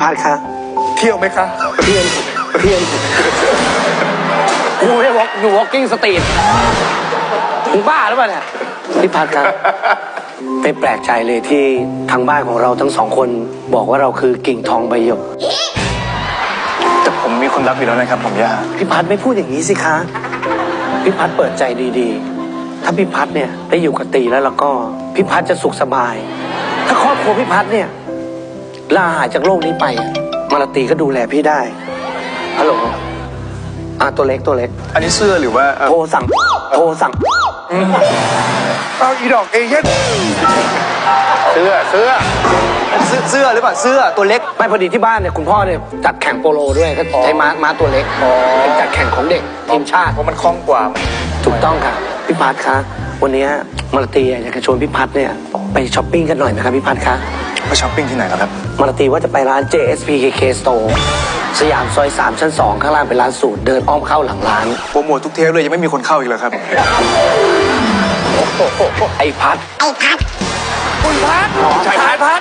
พัดคะเที่ยวไหมคะเพียนเพียนกูไม่วอล์กอยู่ walking street มึงบ้าหรือเปล่าเนี่ยพี่พัดครับ ไม่แปลกใจเลยที่ทางบ้านของเราทั้งสองคนบอกว่าเราคือกิ่งทองใบหยกแต่ผมมีคนรักอยู่แล้วนะครับผมย่าพี่พัดไม่พูดอย่างนี้สิคะพี่พัดเปิดใจดีๆ ถ้าพี่พัดเนี่ยได้อยู่กับตีแล้วแล้วก็พี่พัดจะสุขสบาย ถ้าครอบครัวพี่พัดเนี่ย ลาหายจากโลกนี้ไปอะมาลาตีก็ดูแลพี่ได้ฮัลโหลอะตัวเล็กตัวเล็ก อันนี้เสื้อหรือว่าเอ่อโทรสั่ง โทรสั่ง เอาอีดอกเอเย่นเสื้อเสื้อเสื้อเสื้อหรือเปล่าเสื้อตัวเล็กไม่พอดีที่บ้านเนี่ยคุณพ่อเนี่ยจัดแข่งโปโลด้วยก็ใช้ม้าม้าตัวเล็กเป็นจัดแข่งของเด็กทีมชาติ เพราะมันคล่องกว่า ถูกต้องค่ะพี่พัดคะวันนี้มาลาตีอยากจะชวนพี่พัดเนี่ยไปช้อปปิ้งกันหน่อยไหมครับพี่พัดคะ ไปช้อปปิ้งที่ไหนแล้วครับ มาลาตีว่าจะไปร้าน JSPKK Store สยามซอย 3 ชั้น 2 ข้างล่างเป็นร้านสูตร เดินอ้อมเข้าหลังร้าน โปรโมททุกเทปเลยยังไม่มีคนเข้าอีกเลยครับ ไอ้พัด คุณพัดชายพัด